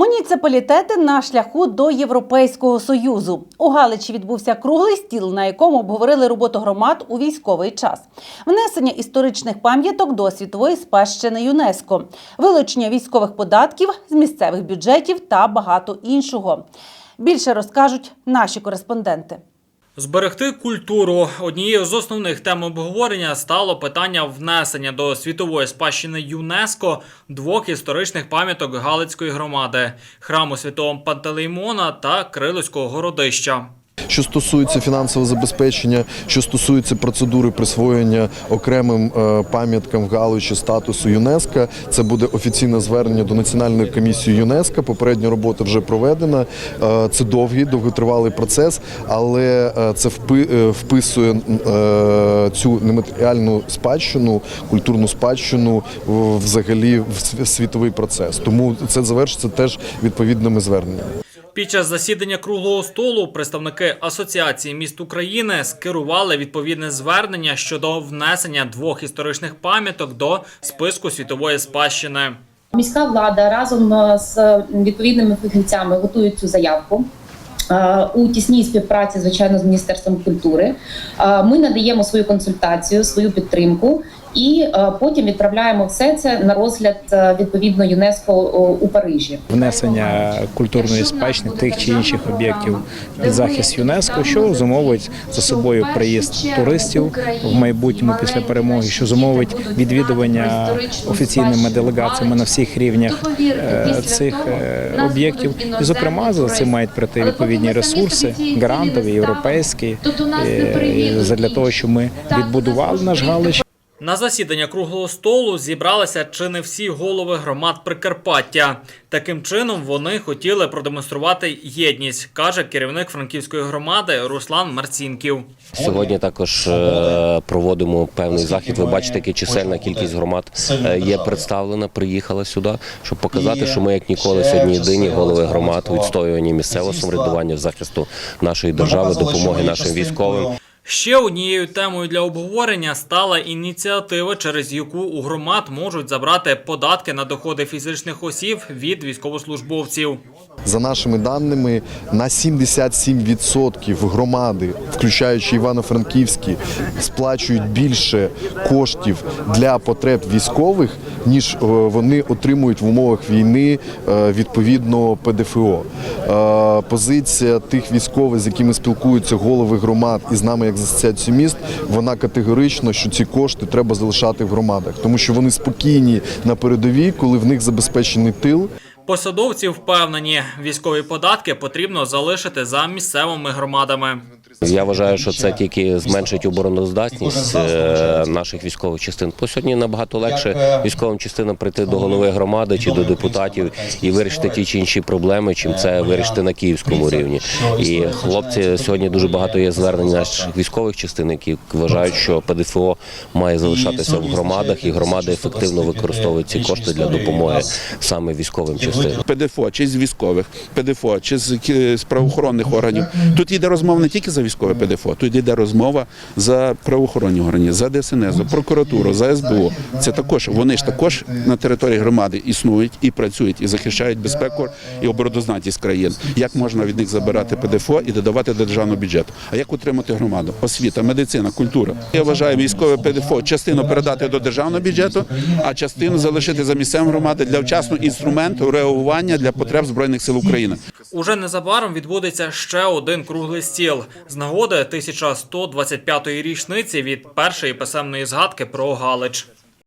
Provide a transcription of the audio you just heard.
Муніципалітети на шляху до Європейського союзу у Галичі відбувся круглий стіл, на якому обговорили роботу громад у військовий час, внесення історичних пам'яток до світової спадщини ЮНЕСКо, вилучення військових податків з місцевих бюджетів та багато іншого. Більше розкажуть наші кореспонденти. Зберегти культуру однією з основних тем обговорення стало питання внесення до світової спадщини ЮНЕСКо двох історичних пам'яток Галицької громади храму святого Пантелеймона та Криловського городища. Що стосується фінансового забезпечення, що стосується процедури присвоєння окремим е, пам'яткам в Галичі статусу ЮНЕСКО, це буде офіційне звернення до Національної комісії ЮНЕСКО. Попередня робота вже проведена. Е, Це довгий, довготривалий процес, але е, це вписує цю нематеріальну спадщину, культурну спадщину взагалі в світовий процес. Тому це завершиться теж відповідними зверненнями. Під час засідання круглого столу представники Асоціації міст України скерували відповідне звернення щодо внесення двох історичних пам'яток до списку світової спадщини. Міська влада разом е, з відповідними фахівцями готує цю заявку. е, У тісній співпраці, звичайно, з міністерством культури Е, ми надаємо свою консультацію, свою підтримку, і е, потім відправляємо все це на розгляд е, відповідно ЮНЕСКО у Парижі. внесення культурної спадщини тих чи інших об'єктів під захист ЮНЕСКО, що зумовить за собою приїзд туристів в майбутньому після перемоги, що зумовить відвідування офіційними делегаціями на всіх рівнях е, цих е, об'єктів. І, зокрема, за цим мають прийти відповідні ресурси, грантові, європейські, е, для того, щоб ми відбудували наш Галич. На засідання круглого столу зібралися чи не всі голови громад Прикарпаття. Таким чином вони хотіли продемонструвати єдність, каже керівник франківської громади Руслан Марцінків. Сьогодні також е, проводимо певний захід. Ви бачите, яка чисельна кількість громад е, є представлена, приїхала сюди, щоб показати, що ми як ніколи сьогодні єдині голови громад у відстоюванні місцевого самоврядування, захисту нашої держави, допомоги нашим військовим. Ще однією темою для обговорення стала ініціатива, через яку у громад можуть забрати податки на доходи фізичних осіб від військовослужбовців. За нашими даними, на 77% громади, включаючи Івано-Франківські, сплачують більше коштів для потреб військових, ніж е, вони отримують в умовах війни е, відповідно ПДФО. Е, Позиція тих військових, з якими спілкуються голови громад і з нами, як з асоціацією міст, вона категорично, що ці кошти треба залишати в громадах, тому що вони спокійні на передовій, коли в них забезпечений тил. Посадовці впевнені, військові податки потрібно залишити за місцевими громадами. Я вважаю, що це тільки зменшить обороноздатність е, наших військових частин. По сьогодні набагато легше військовим частинам прийти до голови громади чи до депутатів і вирішити ті чи інші проблеми, чим це вирішити на київському рівні. І хлопці сьогодні дуже багато є звернень наших військових частин, які вважають, що ПДФО має залишатися в громадах, і громади ефективно використовують ці кошти для допомоги саме військовим частинам. ПДФО, чи з військових, ПДФО, чи з, з правоохоронних органів. Тут йде розмова не тільки за військове ПДФО, тут йде розмова за правоохоронні органи, за ДСНС, за прокуратуру, за СБУ. Це також вони ж також на території громади існують і працюють, і захищають безпеку і обороноздатність країн. Як можна від них забирати ПДФО і додавати до державного бюджету? А як утримати громаду? Освіта, медицина, культура. Я вважаю військове ПДФО частину передати до державного бюджету, а частину залишити за місцевим громади для вчасного інструменту реагування для потреб збройних сил України. Уже незабаром відбудеться ще один круглий стіл з нагоди 1125-ї річниці від першої писемної згадки про Галич.